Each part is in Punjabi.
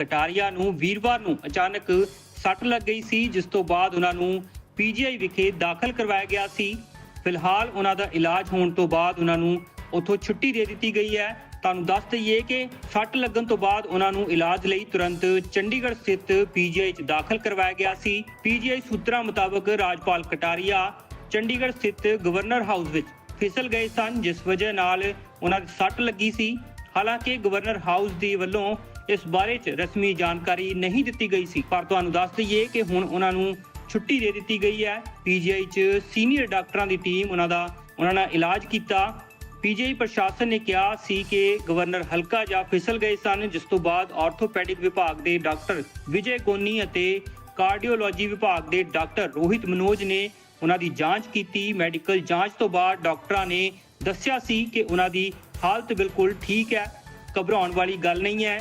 ਕਟਾਰੀਆ ਨੂੰ, ਵੀਰਵਾਰ ਨੂੰ ਅਚਾਨਕ ਸੱਟ ਲੱਗ ਗਈ ਸੀ, ਜਿਸ ਤੋਂ ਬਾਅਦ ਉਹਨਾਂ ਨੂੰ ਪੀਜੀਆਈ ਵਿਖੇ ਦਾਖਲ ਕਰਵਾਇਆ ਗਿਆ ਸੀ। ਫਿਲਹਾਲ ਉਹਨਾਂ ਦਾ ਇਲਾਜ ਹੋਣ ਤੋਂ ਬਾਅਦ ਉਹਨਾਂ ਨੂੰ ਉੱਥੋਂ ਛੁੱਟੀ ਦੇ ਦਿੱਤੀ ਗਈ ਹੈ। ਤੁਹਾਨੂੰ ਦੱਸ ਦਈਏ ਕਿ ਸੱਟ ਲੱਗਣ ਤੋਂ ਬਾਅਦ ਉਹਨਾਂ ਨੂੰ ਇਲਾਜ ਲਈ ਤੁਰੰਤ ਚੰਡੀਗੜ੍ਹ ਸਥਿਤ ਪੀਜੀਆਈ 'ਚ ਦਾਖਲ ਕਰਵਾਇਆ ਗਿਆ ਸੀ। ਪੀਜੀਆਈ ਸੂਤਰਾਂ ਮੁਤਾਬਕ ਰਾਜਪਾਲ ਕਟਾਰੀਆ ਚੰਡੀਗੜ੍ਹ ਸਥਿਤ ਗਵਰਨਰ ਹਾਊਸ ਵਿੱਚ ਫਿਸਲ ਗਏ ਸਨ, ਜਿਸ ਵਜ੍ਹਾ ਨਾਲ ਉਹਨਾਂ ਦੀ ਸੱਟ ਲੱਗੀ ਸੀ। ਹਾਲਾਂਕਿ ਗਵਰਨਰ ਹਾਊਸ ਦੀ ਵੱਲੋਂ ਇਸ ਬਾਰੇ 'ਚ ਰਸਮੀ ਜਾਣਕਾਰੀ ਨਹੀਂ ਦਿੱਤੀ ਗਈ ਸੀ। ਪਰ ਤੁਹਾਨੂੰ ਦੱਸ ਦਈਏ ਕਿ ਹੁਣ ਉਹਨਾਂ ਨੂੰ ਛੁੱਟੀ ਦੇ ਦਿੱਤੀ ਗਈ ਹੈ। ਪੀਜੀਆਈ 'ਚ ਸੀਨੀਅਰ ਡਾਕਟਰਾਂ ਦੀ ਟੀਮ ਉਹਨਾਂ ਦਾ ਉਹਨਾਂ ਨਾਲ ਇਲਾਜ ਕੀਤਾ। ਪੀਜੀਆਈ ਪ੍ਰਸ਼ਾਸਨ ਨੇ ਕਿਹਾ ਸੀ ਕਿ ਗਵਰਨਰ ਹਲਕਾ ਜਾਂ ਫਿਸਲ ਗਏ ਸਨ, ਜਿਸ ਤੋਂ ਬਾਅਦ ਆਰਥੋਪੈਡਿਕ ਵਿਭਾਗ ਦੇ ਡਾਕਟਰ ਵਿਜੇ ਕੋਨੀ ਅਤੇ ਕਾਰਡੀਓਲੋਜੀ ਵਿਭਾਗ ਦੇ ਡਾਕਟਰ ਰੋਹਿਤ ਮਨੋਜ ਨੇ ਉਹਨਾਂ ਦੀ ਜਾਂਚ ਕੀਤੀ। ਮੈਡੀਕਲ ਜਾਂਚ ਤੋਂ ਬਾਅਦ ਡਾਕਟਰਾਂ ਨੇ ਦੱਸਿਆ ਸੀ ਕਿ ਉਹਨਾਂ ਦੀ ਹਾਲਤ ਬਿਲਕੁਲ ਠੀਕ ਹੈ। ਘਬਰਾਉਣ ਵਾਲੀ ਗੱਲ ਨਹੀਂ ਹੈ।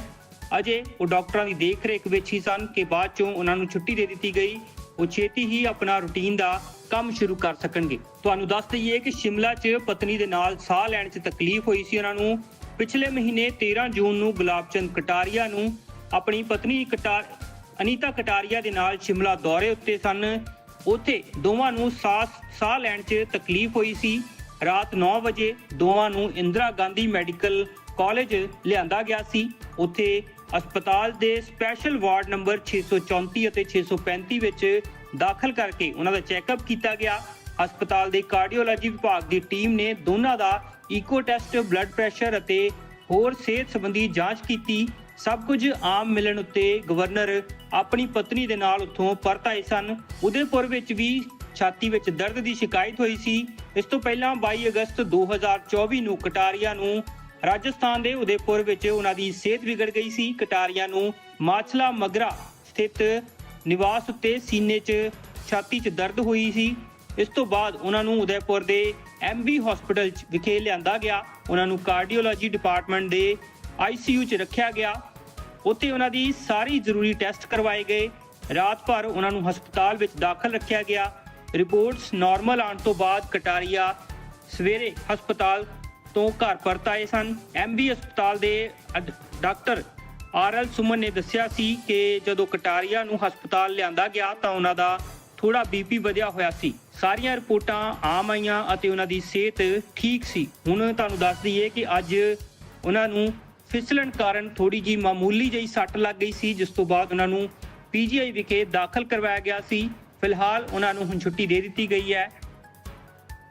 ਅਜੇ ਉਹ ਡਾਕਟਰਾਂ ਦੀ ਦੇਖਰੇਖ ਵਿੱਚ ਹੀ ਸਨ ਕਿ ਬਾਅਦ ਚੋਂ ਉਹਨਾਂ ਨੂੰ ਛੁੱਟੀ ਦੇ ਦਿੱਤੀ ਗਈ। ਉਹ ਛੇਤੀ ਹੀ ਆਪਣਾ ਰੁਟੀਨ ਦਾ ਕੰਮ ਸ਼ੁਰੂ ਕਰ ਸਕਣਗੇ। ਤੁਹਾਨੂੰ ਦੱਸ ਦਈਏ ਕਿ ਸ਼ਿਮਲਾ 'ਚ ਪਤਨੀ ਦੇ ਨਾਲ ਸਾਹ ਲੈਣ 'ਚ ਤਕਲੀਫ ਹੋਈ ਸੀ ਉਹਨਾਂ ਨੂੰ। ਪਿਛਲੇ ਮਹੀਨੇ 13 ਜੂਨ ਨੂੰ ਗੁਲਾਬਚੰਦ ਕਟਾਰੀਆ ਨੂੰ ਆਪਣੀ ਪਤਨੀ ਕਟਾਰ ਅਨੀਤਾ ਕਟਾਰੀਆ ਦੇ ਨਾਲ ਸ਼ਿਮਲਾ ਦੌਰੇ ਉੱਤੇ ਸਨ। ਉੱਥੇ ਦੋਵਾਂ ਨੂੰ ਸਾਹ ਸਾਹ ਲੈਣ 'ਚ ਤਕਲੀਫ ਹੋਈ ਸੀ। ਰਾਤ 9 ਵਜੇ ਦੋਵਾਂ ਨੂੰ ਇੰਦਰਾ ਗਾਂਧੀ ਮੈਡੀਕਲ ਕਾਲਜ ਲਿਆਂਦਾ ਗਿਆ ਸੀ। ਉੱਥੇ ਹਸਪਤਾਲ ਦੇ ਸਪੈਸ਼ਲ ਵਾਰਡ ਨੰਬਰ 634 ਅਤੇ 635 ਵਿੱਚ ਦਾਖਲ ਕਰਕੇ ਉਹਨਾਂ ਦਾ ਚੈੱਕਅਪ ਕੀਤਾ ਗਿਆ। ਹਸਪਤਾਲ ਦੇ ਕਾਰਡੀਓਲੋਜੀ ਵਿਭਾਗ ਦੀ ਟੀਮ ਨੇ ਦੋਨਾਂ ਦਾ ਈਕੋ ਟੈਸਟ, ਬਲੱਡ ਪ੍ਰੈਸ਼ਰ ਅਤੇ ਹੋਰ ਸਿਹਤ ਸੰਬੰਧੀ ਜਾਂਚ ਕੀਤੀ। ਸਭ ਕੁਝ ਆਮ ਮਿਲਣ ਉੱਤੇ ਗਵਰਨਰ ਆਪਣੀ ਪਤਨੀ ਦੇ ਨਾਲ ਉੱਥੋਂ ਪਰਤ ਆਏ ਸਨ। ਉਦੇਪੁਰ ਵਿੱਚ ਵੀ ਛਾਤੀ ਵਿੱਚ ਦਰਦ ਦੀ ਸ਼ਿਕਾਇਤ ਹੋਈ ਸੀ। ਇਸ ਤੋਂ ਪਹਿਲਾਂ 22 ਅਗਸਤ 2024 ਨੂੰ ਕਟਾਰੀਆ ਨੂੰ ਰਾਜਸਥਾਨ ਦੇ ਉਦੈਪੁਰ ਵਿੱਚ ਉਹਨਾਂ ਦੀ ਸਿਹਤ ਵਿਗੜ ਗਈ ਸੀ। ਕਟਾਰੀਆਂ ਨੂੰ ਮਾਛਲਾ ਮਗਰਾ ਸਥਿਤ ਨਿਵਾਸ ਉੱਤੇ ਸੀਨੇ 'ਚ ਛਾਤੀ 'ਚ ਦਰਦ ਹੋਈ ਸੀ। ਇਸ ਤੋਂ ਬਾਅਦ ਉਹਨਾਂ ਨੂੰ ਉਦੈਪੁਰ ਦੇ ਐਮਬੀ ਹਸਪੀਟਲ 'ਚ ਵਿਖੇ ਲਿਆਂਦਾ ਗਿਆ। ਉਹਨਾਂ ਨੂੰ ਕਾਰਡੀਓਲੋਜੀ ਡਿਪਾਰਟਮੈਂਟ ਦੇ ਆਈਸੀਯੂ 'ਚ ਰੱਖਿਆ ਗਿਆ। ਉੱਥੇ ਉਹਨਾਂ ਦੀ ਸਾਰੀ ਜ਼ਰੂਰੀ ਟੈਸਟ ਕਰਵਾਏ ਗਏ। ਰਾਤ ਭਰ ਉਹਨਾਂ ਨੂੰ ਹਸਪਤਾਲ ਵਿੱਚ ਦਾਖਲ ਰੱਖਿਆ ਗਿਆ। ਰਿਪੋਰਟਸ ਨਾਰਮਲ ਆਉਣ ਤੋਂ ਬਾਅਦ ਕਟਾਰੀਆ ਸਵੇਰੇ ਹਸਪਤਾਲ ਤੋਂ ਘਰ ਪਰਤ ਆਏ ਸਨ ਐਮਬੀ ਹਸਪਤਾਲ ਦੇ ਅਡ- ਡਾਕਟਰ ਆਰਐਲ ਸੁਮਨ ਨੇ ਦੱਸਿਆ ਸੀ ਕਿ ਜਦੋਂ ਕਟਾਰੀਆ ਨੂੰ ਹਸਪਤਾਲ ਲਿਆਂਦਾ ਗਿਆ ਤਾਂ ਉਹਨਾਂ ਦਾ ਥੋੜਾ ਬੀਪੀ ਵਧਿਆ ਹੋਇਆ ਸੀ। ਸਾਰੀਆਂ ਰਿਪੋਰਟਾਂ ਆਮ ਆਈਆਂ ਅਤੇ ਉਹਨਾਂ ਦੀ ਸਿਹਤ ਠੀਕ ਸੀ। ਹੁਣ ਤੁਹਾਨੂੰ ਦੱਸ ਦਈਏ ਕਿ ਅੱਜ ਉਹਨਾਂ ਨੂੰ ਫਿਸਲਣ ਕਾਰਨ ਥੋੜੀ ਜੀ ਮਾਮੂਲੀ ਜਿਹੀ ਸੱਟ ਲੱਗ ਗਈ ਸੀ, ਜਿਸ ਤੋਂ ਬਾਅਦ ਉਹਨਾਂ ਨੂੰ ਪੀਜੀਆਈ ਵਿਖੇ ਦਾਖਲ ਕਰਵਾਇਆ ਗਿਆ ਸੀ। ਫਿਲਹਾਲ ਉਹਨਾਂ ਨੂੰ ਹੁਣ ਛੁੱਟੀ ਦੇ ਦਿੱਤੀ ਗਈ ਹੈ।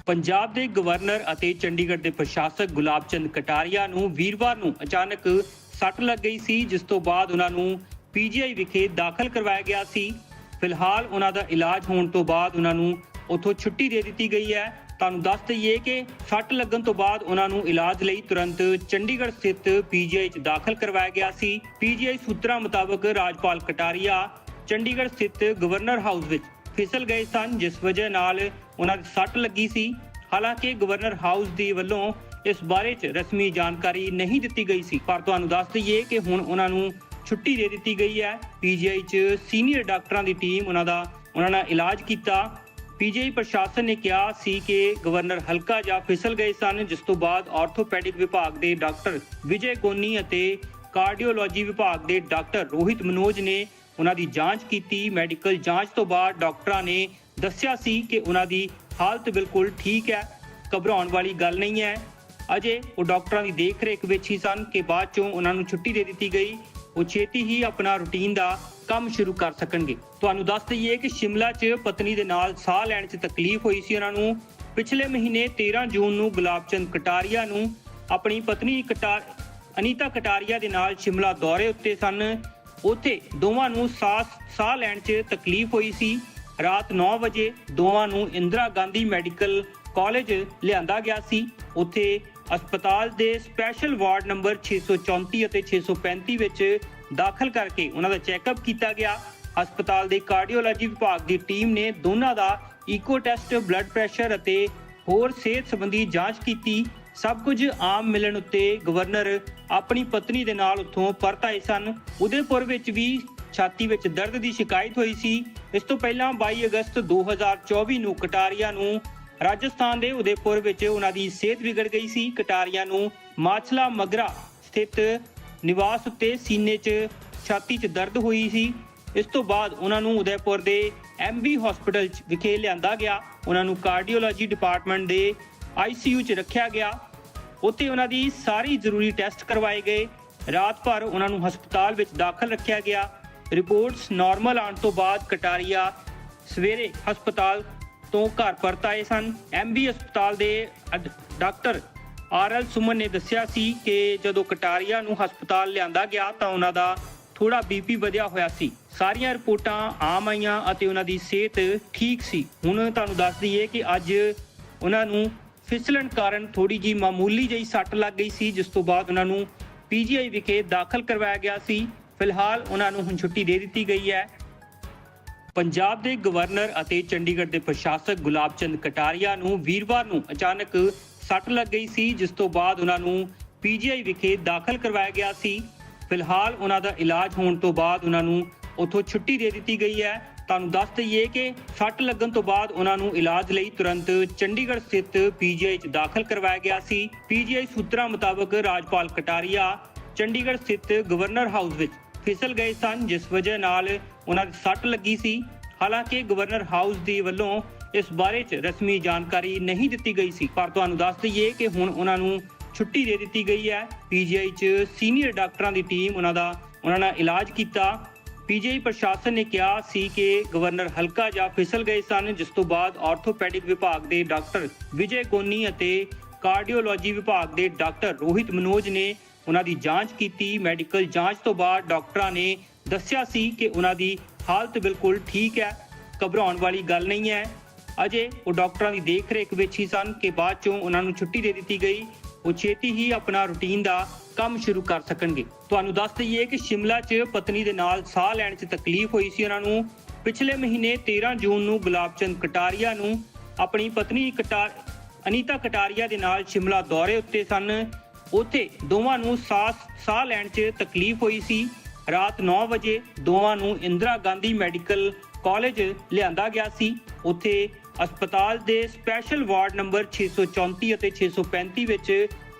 ਪੰਜਾਬ ਦੇ ਗਵਰਨਰ ਅਤੇ ਚੰਡੀਗੜ੍ਹ ਦੇ ਪ੍ਰਸ਼ਾਸਕ ਗੁਲਾਬ ਚੰਦ ਕਟਾਰੀਆ ਨੂੰ ਵੀਰਵਾਰ ਨੂੰ ਅਚਾਨਕ ਸੱਟ ਲੱਗ ਗਈ ਸੀ, ਜਿਸ ਤੋਂ ਬਾਅਦ ਉਹਨਾਂ ਨੂੰ ਪੀਜੀਆਈ ਵਿਖੇ ਦਾਖਲ ਕਰਵਾਇਆ ਗਿਆ ਸੀ। ਫਿਲਹਾਲ ਉਹਨਾਂ ਦਾ ਇਲਾਜ ਹੋਣ ਤੋਂ ਬਾਅਦ ਉਹਨਾਂ ਨੂੰ ਉੱਥੋਂ ਛੁੱਟੀ ਦੇ ਦਿੱਤੀ ਗਈ ਹੈ। ਤੁਹਾਨੂੰ ਦੱਸ ਦਈਏ ਕਿ ਸੱਟ ਲੱਗਣ ਤੋਂ ਬਾਅਦ ਉਹਨਾਂ ਨੂੰ ਇਲਾਜ ਲਈ ਤੁਰੰਤ ਚੰਡੀਗੜ੍ਹ ਸਥਿਤ ਪੀਜੀਆਈ 'ਚ ਦਾਖਲ ਕਰਵਾਇਆ ਗਿਆ ਸੀ। ਪੀਜੀਆਈ ਸੂਤਰਾਂ ਮੁਤਾਬਕ ਰਾਜਪਾਲ ਕਟਾਰੀਆ ਚੰਡੀਗੜ੍ਹ ਸਥਿਤ ਗਵਰਨਰ ਹਾਊਸ ਵਿੱਚ ਫਿਸਲ ਗਏ ਸਨ, ਜਿਸ ਵਜ੍ਹਾ ਨਾਲ ਉਹਨਾਂ ਦੀ ਸੱਟ ਲੱਗੀ ਸੀ। ਹਾਲਾਂਕਿ ਗਵਰਨਰ ਹਾਊਸ ਦੀ ਵੱਲੋਂ ਇਸ ਬਾਰੇ 'ਚ ਰਸਮੀ ਜਾਣਕਾਰੀ ਨਹੀਂ ਦਿੱਤੀ ਗਈ ਸੀ। ਪਰ ਤੁਹਾਨੂੰ ਦੱਸ ਦਈਏ ਕਿ ਹੁਣ ਉਹਨਾਂ ਨੂੰ ਛੁੱਟੀ ਦੇ ਦਿੱਤੀ ਗਈ ਹੈ। ਪੀਜੀਆਈ 'ਚ ਸੀਨੀਅਰ ਡਾਕਟਰਾਂ ਦੀ ਟੀਮ ਉਹਨਾਂ ਦਾ ਉਹਨਾਂ ਨਾਲ ਇਲਾਜ ਕੀਤਾ। ਪੀਜੀਆਈ ਪ੍ਰਸ਼ਾਸਨ ਨੇ ਕਿਹਾ ਸੀ ਕਿ ਗਵਰਨਰ ਹਲਕਾ ਜਾਂ ਫਿਸਲ ਗਏ ਸਨ, ਜਿਸ ਤੋਂ ਬਾਅਦ ਆਰਥੋਪੈਡਿਕ ਵਿਭਾਗ ਦੇ ਡਾਕਟਰ ਵਿਜੇ ਕੋਨੀ ਅਤੇ ਕਾਰਡੀਓਲੋਜੀ ਵਿਭਾਗ ਦੇ ਡਾਕਟਰ ਰੋਹਿਤ ਮਨੋਜ ਨੇ ਉਹਨਾਂ ਦੀ ਜਾਂਚ ਕੀਤੀ। ਮੈਡੀਕਲ ਜਾਂਚ ਤੋਂ ਬਾਅਦ ਡਾਕਟਰਾਂ ਨੇ ਦੱਸਿਆ ਸੀ ਕਿ ਉਹਨਾਂ ਦੀ ਹਾਲਤ ਬਿਲਕੁਲ ਠੀਕ ਹੈ, ਘਬਰਾਉਣ ਵਾਲੀ ਗੱਲ ਨਹੀਂ ਹੈ। ਅਜੇ ਉਹ ਡਾਕਟਰਾਂ ਦੀ ਦੇਖਰੇਖ ਵਿੱਚ ਹੀ ਸਨ ਕਿ ਬਾਅਦ ਚੋਂ ਉਹਨਾਂ ਨੂੰ ਛੁੱਟੀ ਦੇ ਦਿੱਤੀ ਗਈ। ਉਹ ਛੇਤੀ ਹੀ ਆਪਣਾ ਰੁਟੀਨ ਦਾ ਕੰਮ ਸ਼ੁਰੂ ਕਰ ਸਕਣਗੇ। ਤੁਹਾਨੂੰ ਦੱਸ ਦਈਏ ਕਿ ਸ਼ਿਮਲਾ 'ਚ ਪਤਨੀ ਦੇ ਨਾਲ ਸਾਹ ਲੈਣ 'ਚ ਤਕਲੀਫ ਹੋਈ ਸੀ ਉਹਨਾਂ ਨੂੰ। ਪਿਛਲੇ ਮਹੀਨੇ 13 ਜੂਨ ਨੂੰ ਗੁਲਾਬਚੰਦ ਕਟਾਰੀਆ ਨੂੰ ਆਪਣੀ ਪਤਨੀ ਕਟਾਰ ਅਨੀਤਾ ਕਟਾਰੀਆ ਦੇ ਨਾਲ ਸ਼ਿਮਲਾ ਦੌਰੇ ਉੱਤੇ ਸਨ। ਉੱਥੇ ਦੋਵਾਂ ਨੂੰ ਸਾਹ ਸਾਹ ਲੈਣ 'ਚ ਤਕਲੀਫ ਹੋਈ ਸੀ। ਰਾਤ 9 ਵਜੇ ਦੋਵਾਂ ਨੂੰ ਇੰਦਰਾ ਗਾਂਧੀ ਮੈਡੀਕਲ ਕਾਲਜ ਲਿਆਂਦਾ ਗਿਆ ਸੀ। ਉੱਥੇ ਹਸਪਤਾਲ ਦੇ ਸਪੈਸ਼ਲ ਵਾਰਡ ਨੰਬਰ 634 ਅਤੇ 635 ਵਿੱਚ ਦਾਖਲ ਕਰਕੇ ਉਹਨਾਂ ਦਾ ਚੈੱਕਅਪ ਕੀਤਾ ਗਿਆ। ਹਸਪਤਾਲ ਦੇ ਕਾਰਡੀਓਲੋਜੀ ਵਿਭਾਗ ਦੀ ਟੀਮ ਨੇ ਦੋਨਾਂ ਦਾ ਈਕੋ ਟੈਸਟ, ਬਲੱਡ ਪ੍ਰੈਸ਼ਰ ਅਤੇ ਹੋਰ ਸਿਹਤ ਸੰਬੰਧੀ ਜਾਂਚ ਕੀਤੀ। ਸਭ ਕੁਝ ਆਮ ਮਿਲਣ ਉੱਤੇ ਗਵਰਨਰ ਆਪਣੀ ਪਤਨੀ ਦੇ ਨਾਲ ਉੱਥੋਂ ਪਰਤ ਆਏ ਸਨ। ਉਦੇਪੁਰ ਵਿੱਚ ਵੀ ਛਾਤੀ ਵਿੱਚ ਦਰਦ ਦੀ ਸ਼ਿਕਾਇਤ ਹੋਈ ਸੀ। ਇਸ ਤੋਂ ਪਹਿਲਾਂ 22 ਅਗਸਤ 2024 ਨੂੰ ਕਟਾਰੀਆ ਨੂੰ ਰਾਜਸਥਾਨ ਦੇ ਉਦੇਪੁਰ ਵਿੱਚ ਉਹਨਾਂ ਦੀ ਸਿਹਤ ਵਿਗੜ ਗਈ ਸੀ। ਕਟਾਰੀਆ ਨੂੰ ਮਾਛਲਾ ਮਗਰਾ ਸਥਿਤ ਨਿਵਾਸ ਉੱਤੇ ਸੀਨੇ 'ਚ ਛਾਤੀ 'ਚ ਦਰਦ ਹੋਈ ਸੀ। ਇਸ ਤੋਂ ਬਾਅਦ ਉਹਨਾਂ ਨੂੰ ਉਦੈਪੁਰ ਦੇ ਐਮਬੀ ਹਸਪੀਟਲ 'ਚ ਵਿਖੇ ਲਿਆਂਦਾ ਗਿਆ। ਉਹਨਾਂ ਨੂੰ ਕਾਰਡੀਓਲੋਜੀ ਡਿਪਾਰਟਮੈਂਟ ਦੇ ਆਈਸੀਯੂ 'ਚ ਰੱਖਿਆ ਗਿਆ। ਉੱਥੇ ਉਹਨਾਂ ਦੀ ਸਾਰੀ ਜ਼ਰੂਰੀ ਟੈਸਟ ਕਰਵਾਏ ਗਏ। ਰਾਤ ਭਰ ਉਹਨਾਂ ਨੂੰ ਹਸਪਤਾਲ ਵਿੱਚ ਦਾਖਲ ਰੱਖਿਆ ਗਿਆ। ਰਿਪੋਰਟਸ ਨਾਰਮਲ ਆਉਣ ਤੋਂ ਬਾਅਦ ਕਟਾਰੀਆ ਸਵੇਰੇ ਹਸਪਤਾਲ ਤੋਂ ਘਰ ਪਰਤ ਆਏ ਸਨ। ਐਮਬੀ ਹਸਪਤਾਲ ਦੇ ਅਡ- ਡਾਕਟਰ ਆਰਐਲ ਸੁਮਨ ਨੇ ਦੱਸਿਆ ਸੀ ਕਿ ਜਦੋਂ ਕਟਾਰੀਆ ਨੂੰ ਹਸਪਤਾਲ ਲਿਆਂਦਾ ਗਿਆ ਤਾਂ ਉਹਨਾਂ ਦਾ ਥੋੜਾ ਬੀਪੀ ਵਧਿਆ ਹੋਇਆ ਸੀ। ਸਾਰੀਆਂ ਰਿਪੋਰਟਾਂ ਆਮ ਆਈਆਂ ਅਤੇ ਉਹਨਾਂ ਦੀ ਸਿਹਤ ਠੀਕ ਸੀ। ਹੁਣ ਤੁਹਾਨੂੰ ਦੱਸ ਦਈਏ ਕਿ ਅੱਜ ਉਹਨਾਂ ਨੂੰ ਫਿਸਲਣ ਕਾਰਨ ਥੋੜੀ ਜੀ ਮਾਮੂਲੀ ਜਿਹੀ ਸੱਟ ਲੱਗ ਗਈ ਸੀ, ਜਿਸ ਤੋਂ ਬਾਅਦ ਉਹਨਾਂ ਨੂੰ ਪੀਜੀਆਈ ਵਿਖੇ ਦਾਖਲ ਕਰਵਾਇਆ ਗਿਆ ਸੀ। ਫਿਲਹਾਲ ਉਹਨਾਂ ਨੂੰ ਹੁਣ ਛੁੱਟੀ ਦੇ ਦਿੱਤੀ ਗਈ ਹੈ। ਪੰਜਾਬ ਦੇ ਗਵਰਨਰ ਅਤੇ ਚੰਡੀਗੜ੍ਹ ਦੇ ਪ੍ਰਸ਼ਾਸਕ ਗੁਲਾਬ ਚੰਦ ਕਟਾਰੀਆ ਨੂੰ ਵੀਰਵਾਰ ਨੂੰ ਅਚਾਨਕ ਸੱਟ ਲੱਗ ਗਈ ਸੀ, ਜਿਸ ਤੋਂ ਬਾਅਦ ਉਹਨਾਂ ਨੂੰ ਪੀਜੀਆਈ ਵਿਖੇ ਦਾਖਲ ਕਰਵਾਇਆ ਗਿਆ ਸੀ। ਫਿਲਹਾਲ ਉਹਨਾਂ ਦਾ ਇਲਾਜ ਹੋਣ ਤੋਂ ਬਾਅਦ ਉਹਨਾਂ ਨੂੰ ਉੱਥੋਂ ਛੁੱਟੀ ਦੇ ਦਿੱਤੀ ਗਈ ਹੈ। ਤੁਹਾਨੂੰ ਦੱਸ ਦਈਏ ਕਿ ਸੱਟ ਲੱਗਣ ਤੋਂ ਬਾਅਦ ਉਹਨਾਂ ਨੂੰ ਇਲਾਜ ਲਈ ਤੁਰੰਤ ਚੰਡੀਗੜ੍ਹ ਸਥਿਤ ਪੀਜੀਆਈ 'ਚ ਦਾਖਲ ਕਰਵਾਇਆ ਗਿਆ ਸੀ। ਪੀਜੀਆਈ ਸੂਤਰਾਂ ਮੁਤਾਬਕ ਰਾਜਪਾਲ ਕਟਾਰੀਆ ਚੰਡੀਗੜ੍ਹ ਸਥਿਤ ਗਵਰਨਰ ਹਾਊਸ ਵਿੱਚ ਫਿਸਲ ਗਏ ਸਨ, ਜਿਸ ਵਜ੍ਹਾ ਨਾਲ ਉਹਨਾਂ ਦੀ ਸੱਟ ਲੱਗੀ ਸੀ। ਹਾਲਾਂਕਿ ਗਵਰਨਰ ਹਾਊਸ ਦੀ ਵੱਲੋਂ ਇਸ ਬਾਰੇ 'ਚ ਰਸਮੀ ਜਾਣਕਾਰੀ ਨਹੀਂ ਦਿੱਤੀ ਗਈ ਸੀ। ਪਰ ਤੁਹਾਨੂੰ ਦੱਸ ਦਈਏ ਕਿ ਹੁਣ ਉਹਨਾਂ ਨੂੰ ਛੁੱਟੀ ਦੇ ਦਿੱਤੀ ਗਈ ਹੈ। ਪੀਜੀਆਈ 'ਚ ਸੀਨੀਅਰ ਡਾਕਟਰਾਂ ਦੀ ਟੀਮ ਉਹਨਾਂ ਦਾ, ਉਹਨਾਂ ਨਾਲ ਇਲਾਜ ਕੀਤਾ। ਪੀਜੀਆਈ ਪ੍ਰਸ਼ਾਸਨ ਨੇ ਕਿਹਾ ਸੀ ਕਿ ਗਵਰਨਰ ਹਲਕਾ ਜਾਂ ਫਿਸਲ ਗਏ ਸਨ, ਜਿਸ ਤੋਂ ਬਾਅਦ ਆਰਥੋਪੈਡਿਕ ਵਿਭਾਗ ਦੇ ਡਾਕਟਰ ਵਿਜੇ ਗੋਨੀ ਅਤੇ ਕਾਰਡੀਓਲੋਜੀ ਵਿਭਾਗ ਦੇ ਡਾਕਟਰ ਰੋਹਿਤ ਮਨੋਜ ਨੇ ਉਹਨਾਂ ਦੀ ਜਾਂਚ ਕੀਤੀ। ਮੈਡੀਕਲ ਜਾਂਚ ਤੋਂ ਬਾਅਦ ਡਾਕਟਰਾਂ ਨੇ ਦੱਸਿਆ ਸੀ ਕਿ ਉਹਨਾਂ ਦੀ ਹਾਲਤ ਬਿਲਕੁਲ ਠੀਕ ਹੈ, ਘਬਰਾਉਣ ਵਾਲੀ ਗੱਲ ਨਹੀਂ ਹੈ। ਅਜੇ ਉਹ ਡਾਕਟਰਾਂ ਦੀ ਦੇਖਰੇਖ ਵਿੱਚ ਹੀ ਸਨ ਕਿ ਬਾਅਦ ਚੋਂ ਉਹਨਾਂ ਨੂੰ ਛੁੱਟੀ ਦੇ ਦਿੱਤੀ ਗਈ। ਉਹ ਛੇਤੀ ਹੀ ਆਪਣਾ ਰੁਟੀਨ ਦਾ ਕੰਮ ਸ਼ੁਰੂ ਕਰ ਸਕਣਗੇ। ਤੁਹਾਨੂੰ ਦੱਸ ਦਈਏ ਕਿ ਸ਼ਿਮਲਾ 'ਚ ਪਤਨੀ ਦੇ ਨਾਲ ਸਾਹ ਲੈਣ 'ਚ ਤਕਲੀਫ ਹੋਈ ਸੀ ਉਹਨਾਂ ਨੂੰ। ਪਿਛਲੇ ਮਹੀਨੇ 13 ਜੂਨ ਨੂੰ ਗੁਲਾਬਚੰਦ ਕਟਾਰੀਆ ਨੂੰ ਆਪਣੀ ਪਤਨੀ ਕਟਾਰ ਅਨੀਤਾ ਕਟਾਰੀਆ ਦੇ ਨਾਲ ਸ਼ਿਮਲਾ ਦੌਰੇ ਉੱਤੇ ਸਨ। ਉੱਥੇ ਦੋਵਾਂ ਨੂੰ ਸਾਹ ਸਾਹ ਲੈਣ 'ਚ ਤਕਲੀਫ ਹੋਈ ਸੀ। ਰਾਤ 9 ਵਜੇ ਦੋਵਾਂ ਨੂੰ ਇੰਦਰਾ ਗਾਂਧੀ ਮੈਡੀਕਲ ਕਾਲਜ ਲਿਆਂਦਾ ਗਿਆ ਸੀ। ਉੱਥੇ ਹਸਪਤਾਲ ਦੇ ਸਪੈਸ਼ਲ ਵਾਰਡ ਨੰਬਰ 634 ਅਤੇ 635 ਵਿੱਚ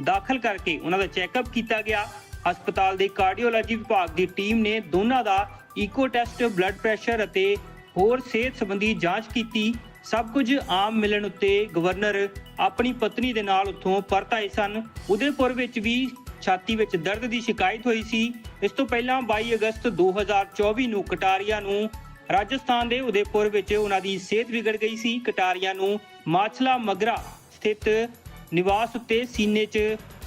ਦਾਖਲ ਕਰਕੇ ਉਹਨਾਂ ਦਾ ਚੈੱਕਅਪ ਕੀਤਾ ਗਿਆ। ਹਸਪਤਾਲ ਦੇ ਕਾਰਡੀਓਲੋਜੀ ਵਿਭਾਗ ਦੀ ਟੀਮ ਨੇ ਦੋਨਾਂ ਦਾ ਈਕੋ ਟੈਸਟ ਬਲੱਡ ਪ੍ਰੈਸ਼ਰ ਅਤੇ ਹੋਰ ਸਿਹਤ ਸੰਬੰਧੀ ਜਾਂਚ ਕੀਤੀ। ਸਭ ਕੁਝ ਆਮ ਮਿਲਣ ਉੱਤੇ ਗਵਰਨਰ ਆਪਣੀ ਪਤਨੀ ਦੇ ਨਾਲ ਉੱਥੋਂ ਪਰਤ ਆਏ ਸਨ। ਉਦੈਪੁਰ ਵਿੱਚ ਵੀ ਛਾਤੀ ਵਿੱਚ ਦਰਦ ਦੀ ਸ਼ਿਕਾਇਤ ਹੋਈ ਸੀ। ਇਸ ਤੋਂ ਪਹਿਲਾਂ 22 ਅਗਸਤ 2024 ਨੂੰ ਕਟਾਰੀਆ ਨੂੰ ਰਾਜਸਥਾਨ ਦੇ ਉਦੈਪੁਰ ਵਿੱਚ ਉਹਨਾਂ ਦੀ ਸਿਹਤ ਵਿਗੜ ਗਈ ਸੀ। ਕਟਾਰੀਆ ਨੂੰ ਮਾਛਲਾ ਮਗਰਾ ਸਥਿਤ ਨਿਵਾਸ ਉੱਤੇ ਸੀਨੇ 'ਚ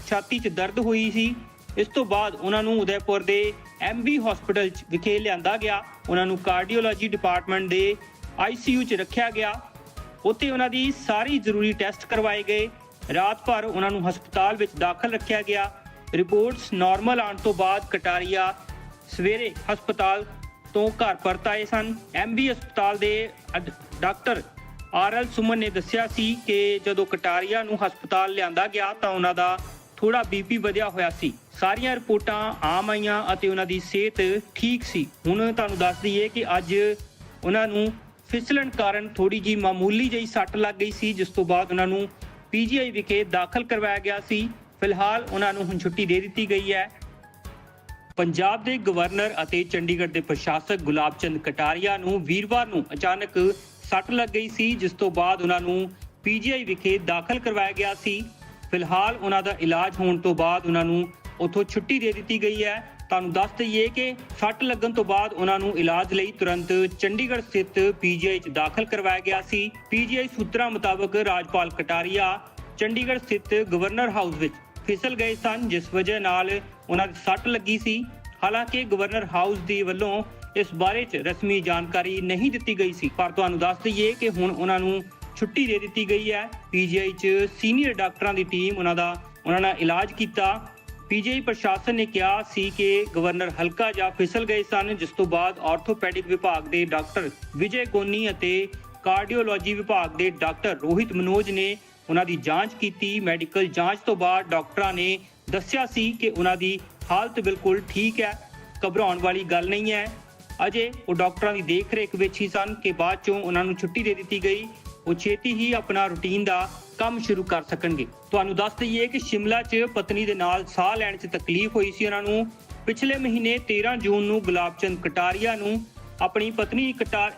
ਛਾਤੀ 'ਚ ਦਰਦ ਹੋਈ ਸੀ। ਇਸ ਤੋਂ ਬਾਅਦ ਉਹਨਾਂ ਨੂੰ ਉਦੈਪੁਰ ਦੇ ਐਮਬੀ ਹਸਪੀਟਲ 'ਚ ਵਿਖੇ ਲਿਆਂਦਾ ਗਿਆ। ਉਹਨਾਂ ਨੂੰ ਕਾਰਡੀਓਲੋਜੀ ਡਿਪਾਰਟਮੈਂਟ ਦੇ ਆਈਸੀਯੂ 'ਚ ਰੱਖਿਆ ਗਿਆ। ਉੱਥੇ ਉਹਨਾਂ ਦੀ ਸਾਰੀ ਜ਼ਰੂਰੀ ਟੈਸਟ ਕਰਵਾਏ ਗਏ। ਰਾਤ ਭਰ ਉਹਨਾਂ ਨੂੰ ਹਸਪਤਾਲ ਵਿੱਚ ਦਾਖਲ ਰੱਖਿਆ ਗਿਆ। ਰਿਪੋਰਟਸ ਨਾਰਮਲ ਆਉਣ ਤੋਂ ਬਾਅਦ ਕਟਾਰੀਆ ਸਵੇਰੇ ਹਸਪਤਾਲ ਤੋਂ ਘਰ ਪਰਤ ਆਏ ਸਨ। ਐਮਬੀ ਹਸਪਤਾਲ ਦੇ ਅਡ- ਡਾਕਟਰ ਆਰਐਲ ਸੁਮਨ ਨੇ ਦੱਸਿਆ ਸੀ ਕਿ ਜਦੋਂ ਕਟਾਰੀਆ ਨੂੰ ਹਸਪਤਾਲ ਲਿਆਂਦਾ ਗਿਆ ਤਾਂ ਉਹਨਾਂ ਦਾ ਥੋੜਾ ਬੀਪੀ ਵਧਿਆ ਹੋਇਆ ਸੀ। ਸਾਰੀਆਂ ਰਿਪੋਰਟਾਂ ਆਮ ਆਈਆਂ ਅਤੇ ਉਹਨਾਂ ਦੀ ਸਿਹਤ ਠੀਕ ਸੀ। ਹੁਣ ਤੁਹਾਨੂੰ ਦੱਸ ਦਈਏ ਕਿ ਅੱਜ ਉਹਨਾਂ ਨੂੰ ਫਿਸਲਣ ਕਾਰਨ ਥੋੜੀ ਜੀ ਮਾਮੂਲੀ ਜਿਹੀ ਸੱਟ ਲੱਗ ਗਈ ਸੀ, ਜਿਸ ਤੋਂ ਬਾਅਦ ਉਹਨਾਂ ਨੂੰ ਪੀਜੀਆਈ ਵਿਖੇ ਦਾਖਲ ਕਰਵਾਇਆ ਗਿਆ ਸੀ। ਫਿਲਹਾਲ ਉਹਨਾਂ ਨੂੰ ਹੁਣ ਛੁੱਟੀ ਦੇ ਦਿੱਤੀ ਗਈ ਹੈ। ਪੰਜਾਬ ਦੇ ਗਵਰਨਰ ਅਤੇ ਚੰਡੀਗੜ੍ਹ ਦੇ ਪ੍ਰਸ਼ਾਸਕ ਗੁਲਾਬ ਚੰਦ ਕਟਾਰੀਆ ਨੂੰ ਵੀਰਵਾਰ ਨੂੰ ਅਚਾਨਕ ਸੱਟ ਲੱਗ ਗਈ ਸੀ, ਜਿਸ ਤੋਂ ਬਾਅਦ ਉਹਨਾਂ ਨੂੰ ਪੀਜੀਆਈ ਵਿਖੇ ਦਾਖਲ ਕਰਵਾਇਆ ਗਿਆ ਸੀ। ਫਿਲਹਾਲ ਉਹਨਾਂ ਦਾ ਇਲਾਜ ਹੋਣ ਤੋਂ ਬਾਅਦ ਉਹਨਾਂ ਨੂੰ ਉੱਥੋਂ ਛੁੱਟੀ ਦੇ ਦਿੱਤੀ ਗਈ ਹੈ। ਤੁਹਾਨੂੰ ਦੱਸ ਦਈਏ ਕਿ ਸੱਟ ਲੱਗਣ ਤੋਂ ਬਾਅਦ ਉਹਨਾਂ ਨੂੰ ਇਲਾਜ ਲਈ ਤੁਰੰਤ ਚੰਡੀਗੜ੍ਹ ਸਥਿਤ ਪੀਜੀਆਈ 'ਚ ਦਾਖਲ ਕਰਵਾਇਆ ਗਿਆ ਸੀ। ਪੀਜੀਆਈ ਸੂਤਰਾਂ ਮੁਤਾਬਕ ਰਾਜਪਾਲ ਕਟਾਰੀਆ ਚੰਡੀਗੜ੍ਹ ਸਥਿਤ ਗਵਰਨਰ ਹਾਊਸ ਵਿੱਚ ਫਿਸਲ ਗਏ ਸਨ, ਜਿਸ ਵਜ੍ਹਾ ਨਾਲ ਉਹਨਾਂ ਦੀ ਸੱਟ ਲੱਗੀ ਸੀ। ਹਾਲਾਂਕਿ ਗਵਰਨਰ ਹਾਊਸ ਦੀ ਵੱਲੋਂ ਇਸ ਬਾਰੇ 'ਚ ਰਸਮੀ ਜਾਣਕਾਰੀ ਨਹੀਂ ਦਿੱਤੀ ਗਈ ਸੀ। ਪਰ ਤੁਹਾਨੂੰ ਦੱਸ ਦਈਏ ਕਿ ਹੁਣ ਉਹਨਾਂ ਨੂੰ ਛੁੱਟੀ ਦੇ ਦਿੱਤੀ ਗਈ ਹੈ। ਪੀਜੀਆਈ 'ਚ ਸੀਨੀਅਰ ਡਾਕਟਰਾਂ ਦੀ ਟੀਮ ਉਹਨਾਂ ਦਾ, ਉਹਨਾਂ ਨਾਲ ਇਲਾਜ ਕੀਤਾ। ਪੀਜੀਆਈ ਪ੍ਰਸ਼ਾਸਨ ਨੇ ਕਿਹਾ ਸੀ ਕਿ ਗਵਰਨਰ ਹਲਕਾ ਜਾਂ ਫਿਸਲ ਗਏ ਸਨ, ਜਿਸ ਤੋਂ ਬਾਅਦ ਆਰਥੋਪੈਡਿਕ ਵਿਭਾਗ ਦੇ ਡਾਕਟਰ ਵਿਜੇ ਗੋਨੀ ਅਤੇ ਕਾਰਡੀਓਲੋਜੀ ਵਿਭਾਗ ਦੇ ਡਾਕਟਰ ਰੋਹਿਤ ਮਨੋਜ ਨੇ ਉਹਨਾਂ ਦੀ ਜਾਂਚ ਕੀਤੀ। ਮੈਡੀਕਲ ਜਾਂਚ ਤੋਂ ਬਾਅਦ ਡਾਕਟਰਾਂ ਨੇ ਦੱਸਿਆ ਸੀ ਕਿ ਉਹਨਾਂ ਦੀ ਹਾਲਤ ਬਿਲਕੁਲ ਠੀਕ ਹੈ। ਘਬਰਾਉਣ ਵਾਲੀ ਗੱਲ ਨਹੀਂ ਹੈ। ਅਜੇ ਉਹ ਡਾਕਟਰਾਂ ਦੀ ਦੇਖਰੇਖ ਵਿੱਚ ਹੀ ਸਨ ਕਿ ਬਾਅਦ ਚੋਂ ਉਹਨਾਂ ਨੂੰ ਛੁੱਟੀ ਦੇ ਦਿੱਤੀ ਗਈ। ਉਹ ਛੇਤੀ ਹੀ ਆਪਣਾ ਰੁਟੀਨ ਦਾ ਕੰਮ ਸ਼ੁਰੂ ਕਰ ਸਕਣਗੇ। ਤੁਹਾਨੂੰ ਦੱਸ ਦਈਏ ਕਿ ਸ਼ਿਮਲਾ 'ਚ ਪਤਨੀ ਦੇ ਨਾਲ ਸਾਹ ਲੈਣ 'ਚ ਤਕਲੀਫ ਹੋਈ ਸੀ ਉਹਨਾਂ ਨੂੰ। ਪਿਛਲੇ ਮਹੀਨੇ 13 ਜੂਨ ਨੂੰ ਗੁਲਾਬਚੰਦ ਕਟਾਰੀਆ ਨੂੰ ਆਪਣੀ ਪਤਨੀ ਕਟਾਰ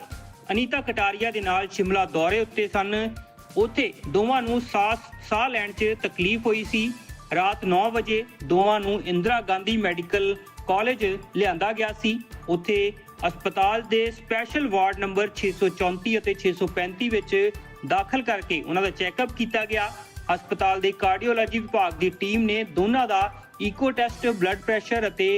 ਅਨੀਤਾ ਕਟਾਰੀਆ ਦੇ ਨਾਲ ਸ਼ਿਮਲਾ ਦੌਰੇ ਉੱਤੇ ਸਨ। ਉੱਥੇ ਦੋਵਾਂ ਨੂੰ ਸਾਹ ਸਾਹ ਲੈਣ 'ਚ ਤਕਲੀਫ ਹੋਈ ਸੀ। ਰਾਤ 9 ਵਜੇ ਦੋਵਾਂ ਨੂੰ ਇੰਦਰਾ ਗਾਂਧੀ ਮੈਡੀਕਲ ਕਾਲਜ ਲਿਆਂਦਾ ਗਿਆ ਸੀ। ਉੱਥੇ ਹਸਪਤਾਲ ਦੇ ਸਪੈਸ਼ਲ ਵਾਰਡ ਨੰਬਰ 634 ਅਤੇ 635 ਵਿੱਚ ਦਾਖਲ ਕਰਕੇ ਉਹਨਾਂ ਦਾ ਚੈੱਕਅਪ ਕੀਤਾ ਗਿਆ। ਹਸਪਤਾਲ ਦੇ ਕਾਰਡੀਓਲੋਜੀ ਵਿਭਾਗ ਦੀ ਟੀਮ ਨੇ ਦੋਨਾਂ ਦਾ ਈਕੋ ਟੈਸਟ, ਬਲੱਡ ਪ੍ਰੈਸ਼ਰ ਅਤੇ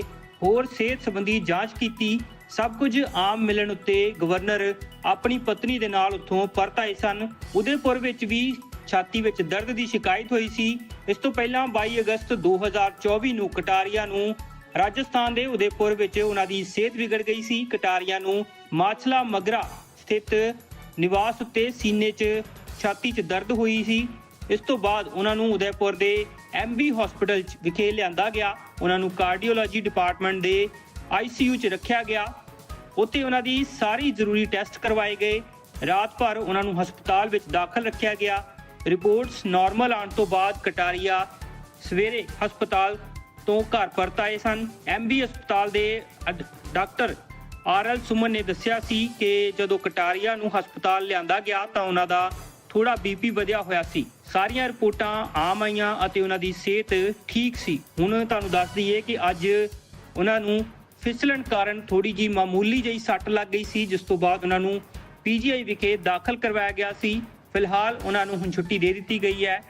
ਹੋਰ ਸਿਹਤ ਸੰਬੰਧੀ ਜਾਂਚ ਕੀਤੀ। ਸਭ ਕੁਝ ਆਮ ਮਿਲਣ ਉੱਤੇ ਗਵਰਨਰ ਆਪਣੀ ਪਤਨੀ ਦੇ ਨਾਲ ਉੱਥੋਂ ਪਰਤ ਆਏ ਸਨ। ਉਦੈਪੁਰ ਵਿੱਚ ਵੀ ਛਾਤੀ ਵਿੱਚ ਦਰਦ ਦੀ ਸ਼ਿਕਾਇਤ ਹੋਈ ਸੀ। ਇਸ ਤੋਂ ਪਹਿਲਾਂ 22 ਅਗਸਤ 2024 ਨੂੰ ਕਟਾਰੀਆ ਨੂੰ ਰਾਜਸਥਾਨ ਦੇ ਉਦੇਪੁਰ ਵਿੱਚ ਉਹਨਾਂ ਦੀ ਸਿਹਤ ਵਿਗੜ ਗਈ ਸੀ। ਕਟਾਰੀਆਂ ਨੂੰ ਮਾਛਲਾ ਮਗਰਾ ਸਥਿਤ ਨਿਵਾਸ ਉੱਤੇ ਸੀਨੇ 'ਚ ਛਾਤੀ 'ਚ ਦਰਦ ਹੋਈ ਸੀ। ਇਸ ਤੋਂ ਬਾਅਦ ਉਹਨਾਂ ਨੂੰ ਉਦੈਪੁਰ ਦੇ ਐਮਬੀ ਹਸਪੀਟਲ 'ਚ ਵਿਖੇ ਲਿਆਂਦਾ ਗਿਆ। ਉਹਨਾਂ ਨੂੰ ਕਾਰਡੀਓਲੋਜੀ ਡਿਪਾਰਟਮੈਂਟ ਦੇ ਆਈਸੀਯੂ 'ਚ ਰੱਖਿਆ ਗਿਆ। ਉੱਥੇ ਉਹਨਾਂ ਦੀ ਸਾਰੀ ਜ਼ਰੂਰੀ ਟੈਸਟ ਕਰਵਾਏ ਗਏ। ਰਾਤ ਭਰ ਉਹਨਾਂ ਨੂੰ ਹਸਪਤਾਲ ਵਿੱਚ ਦਾਖਲ ਰੱਖਿਆ ਗਿਆ। ਰਿਪੋਰਟਸ ਨਾਰਮਲ ਆਉਣ ਤੋਂ ਬਾਅਦ ਕਟਾਰੀਆ ਸਵੇਰੇ ਹਸਪਤਾਲ ਤੋਂ ਘਰ ਪਰਤ ਆਏ ਸਨ। ਐਮਬੀ ਹਸਪਤਾਲ ਦੇ ਅਡ- ਡਾਕਟਰ ਆਰਐਲ ਸੁਮਨ ਨੇ ਦੱਸਿਆ ਸੀ ਕਿ ਜਦੋਂ ਕਟਾਰੀਆ ਨੂੰ ਹਸਪਤਾਲ ਲਿਆਂਦਾ ਗਿਆ ਤਾਂ ਉਹਨਾਂ ਦਾ ਥੋੜਾ ਬੀਪੀ ਵਧਿਆ ਹੋਇਆ ਸੀ। ਸਾਰੀਆਂ ਰਿਪੋਰਟਾਂ ਆਮ ਆਈਆਂ ਅਤੇ ਉਹਨਾਂ ਦੀ ਸਿਹਤ ਠੀਕ ਸੀ। ਹੁਣ ਤੁਹਾਨੂੰ ਦੱਸ ਦਈਏ ਕਿ ਅੱਜ ਉਹਨਾਂ ਨੂੰ ਫਿਸਲਣ ਕਾਰਨ ਥੋੜੀ ਜੀ ਮਾਮੂਲੀ ਜਿਹੀ ਸੱਟ ਲੱਗ ਗਈ ਸੀ, ਜਿਸ ਤੋਂ ਬਾਅਦ ਉਹਨਾਂ ਨੂੰ ਪੀਜੀਆਈ ਵਿਖੇ ਦਾਖਲ ਕਰਵਾਇਆ ਗਿਆ ਸੀ। ਫਿਲਹਾਲ ਉਹਨਾਂ ਨੂੰ ਹੁਣ ਛੁੱਟੀ ਦੇ ਦਿੱਤੀ ਗਈ ਹੈ।